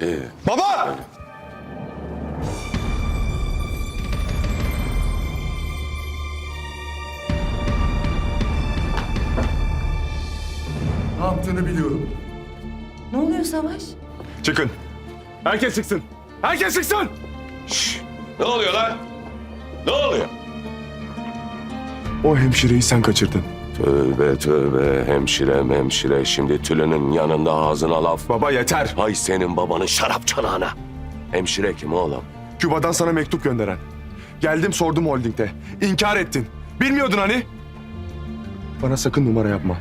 İyi. Baba! Ne yaptığını biliyorum. Ne oluyor Savaş? Çıkın. Herkes çıksın. Herkes çıksın. Ne oluyor lan? Ne oluyor? O hemşireyi sen kaçırdın. Tövbe tövbe hemşire hemşire şimdi Tülin'in yanında ağzına laf. Baba yeter. Hay senin babanın şarap çanağına. Hemşire kim oğlum? Küba'dan sana mektup gönderen. Geldim sordum holdingde. İnkar ettin. Bilmiyordun hani. Bana sakın numara yapma.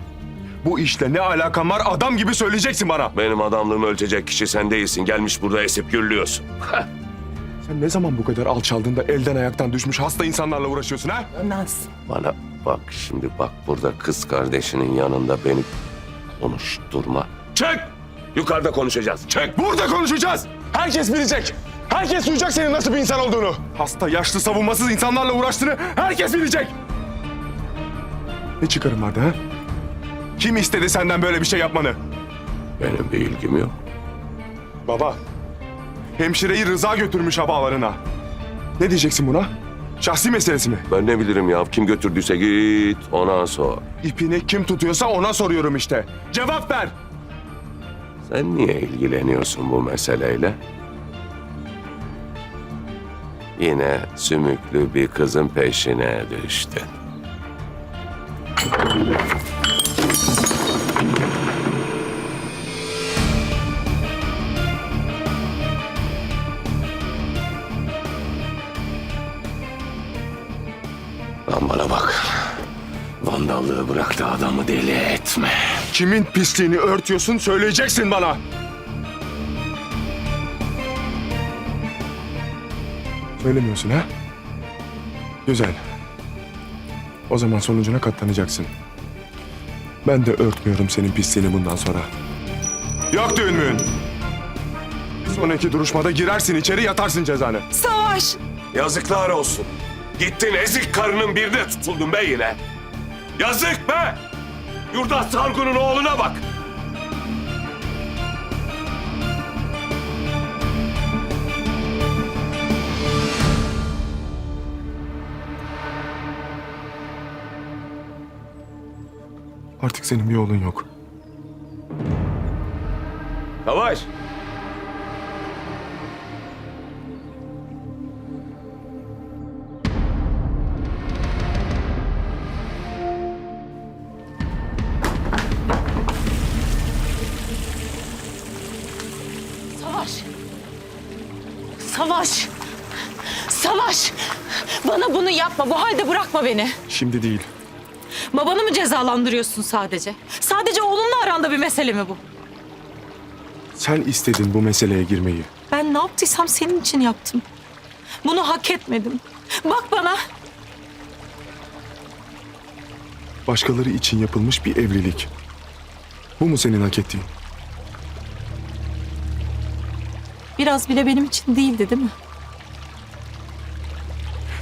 Bu işle ne alakan var adam gibi söyleyeceksin bana. Benim adamlığımı ölçecek kişi sen değilsin. Gelmiş burada esip gürlüyorsun. Sen ne zaman bu kadar alçaldın da elden ayaktan düşmüş hasta insanlarla uğraşıyorsun ha? Naz. Bana bak şimdi bak burada kız kardeşinin yanında beni konuşturma. Çık! Yukarıda konuşacağız. Çık! Burada konuşacağız. Herkes bilecek. Herkes duyacak senin nasıl bir insan olduğunu. Hasta, yaşlı, savunmasız insanlarla uğraştığını herkes bilecek. Ne çıkarım vardı ha? Kim istedi senden böyle bir şey yapmanı? Benim bir ilgim yok. Baba, hemşireyi Rıza götürmüş havalarına. Ne diyeceksin buna? Şahsi meselesi mi? Ben ne bilirim ya kim götürdüyse git ona sor. İpini kim tutuyorsa ona soruyorum işte. Cevap ver. Sen niye ilgileniyorsun bu meseleyle? Yine sümüklü bir kızın peşine düştün. Bak. Vandallığı bırak da adamı deli etme. Kimin pisliğini örtüyorsun söyleyeceksin bana. Söylemiyorsun ha? Güzel. O zaman sonucuna katlanacaksın. Ben de örtmüyorum senin pisliğini bundan sonra. Yok düğün müğün. Bir sonraki duruşmada girersin içeri yatarsın cezanı. Savaş! Yazıklar olsun. Gittin ezik karının birine tutuldun be yine. Yazık be! Yurdaş Sargun'un oğluna bak. Artık senin bir yolun yok. Savaş. Savaş! Savaş! Bana bunu yapma. Bu halde bırakma beni. Şimdi değil. Babanı mı cezalandırıyorsun sadece? Sadece oğlunla aranda bir mesele mi bu? Sen istedin bu meseleye girmeyi. Ben ne yaptıysam senin için yaptım. Bunu hak etmedim. Bak bana. Başkaları için yapılmış bir evlilik. Bu mu senin hak ettiğin? Biraz bile benim için değildi değil mi?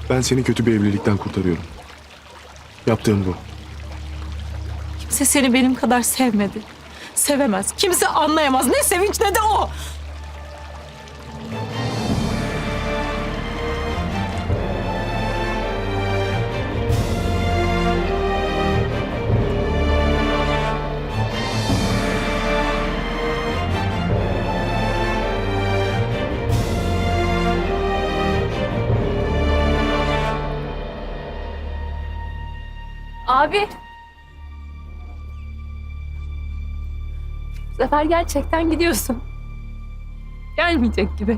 Ben seni kötü bir evlilikten kurtarıyorum. Yaptığım bu. Kimse seni benim kadar sevmedi. Sevemez. Kimse anlayamaz. Ne sevinç ne de o. Abi. Bu sefer gerçekten gidiyorsun. Gelmeyecek gibi.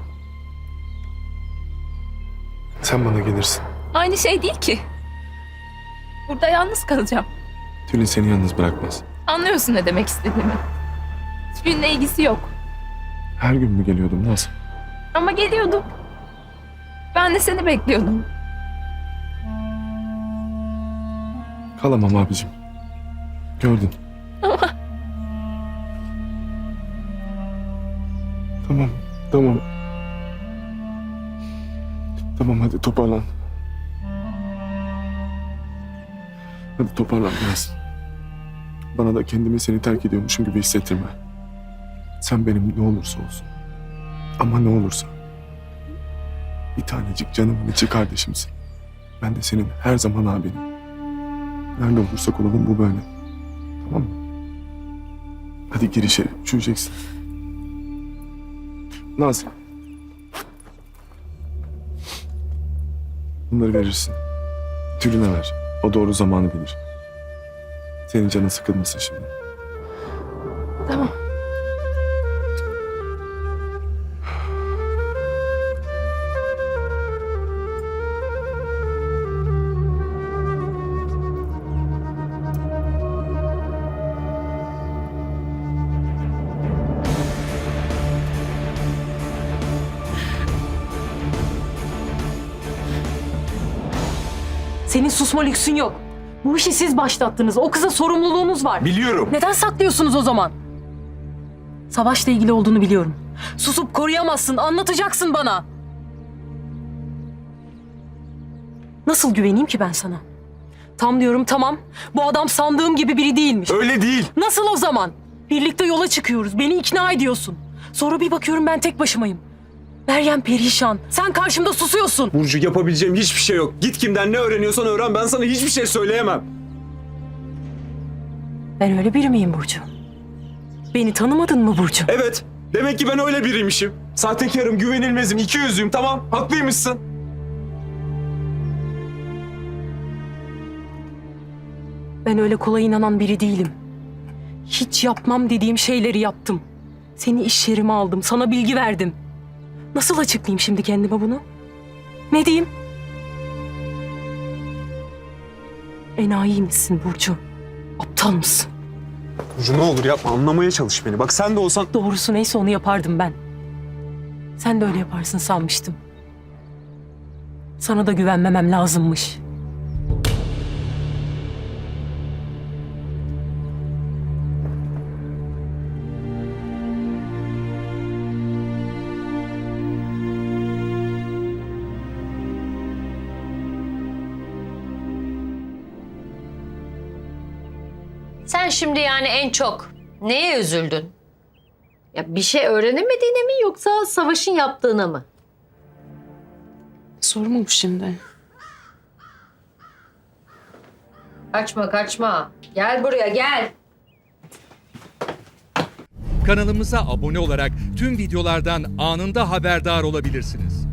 Sen bana gelirsin. Aynı şey değil ki. Burada yalnız kalacağım. Tülin seni yalnız bırakmaz. Anlıyorsun ne demek istediğimi. Hiçbirine ilgisi yok. Her gün mü geliyordum Naz? Ama geliyordum. Ben de seni bekliyordum. Kalamam abicim. Gördün. Ama Tamam, tamam. Tamam hadi toparlan. Hadi toparlan biraz. Bana da kendimi seni terk ediyormuşum gibi hissettirme. Sen benim ne olursa olsun. Ama ne olursa bir tanecik canımın içi kardeşimsin. Ben de senin her zaman abinim. Nerede olursak olalım bu böyle. Tamam mı? Hadi gir içeri. Üşüyeceksin. Naz. Bunları verirsin. Tülüne ver. O doğru zamanı bilir. Senin canın sıkılmasın şimdi. Tamam. Senin susma lüksün yok. Bu işi siz başlattınız. O kıza sorumluluğunuz var. Biliyorum. Neden saklıyorsunuz o zaman? Savaşla ilgili olduğunu biliyorum. Susup koruyamazsın, anlatacaksın bana. Nasıl güveneyim ki ben sana? Tam diyorum tamam. Bu adam sandığım gibi biri değilmiş. Öyle değil. Nasıl o zaman? Birlikte yola çıkıyoruz. Beni ikna ediyorsun. Sonra bir bakıyorum ben tek başımayım. Meryem perişan. Sen karşımda susuyorsun. Burcu yapabileceğim hiçbir şey yok. Git kimden ne öğreniyorsan öğren ben sana hiçbir şey söyleyemem. Ben öyle biri miyim Burcu? Beni tanımadın mı Burcu? Evet demek ki ben öyle biriymişim. Sahtekarım, güvenilmezim, iki yüzlüyüm tamam haklıymışsın. Ben öyle kolay inanan biri değilim. Hiç yapmam dediğim şeyleri yaptım. Seni iş yerime aldım, sana bilgi verdim. Nasıl açıklayayım şimdi kendime bunu? Ne diyeyim? Enayi misin Burcu? Aptal mısın? Burcu ne olur yapma anlamaya çalış beni. Bak sen de olsan Doğrusu neyse onu yapardım ben. Sen de öyle yaparsın sanmıştım. Sana da güvenmemem lazımmış. Şimdi yani en çok neye üzüldün? Ya bir şey öğrenemediğine mi yoksa savaşın yaptığına mı? Soru mu bu şimdi? Kaçma kaçma. Gel buraya gel. Kanalımıza abone olarak tüm videolardan anında haberdar olabilirsiniz.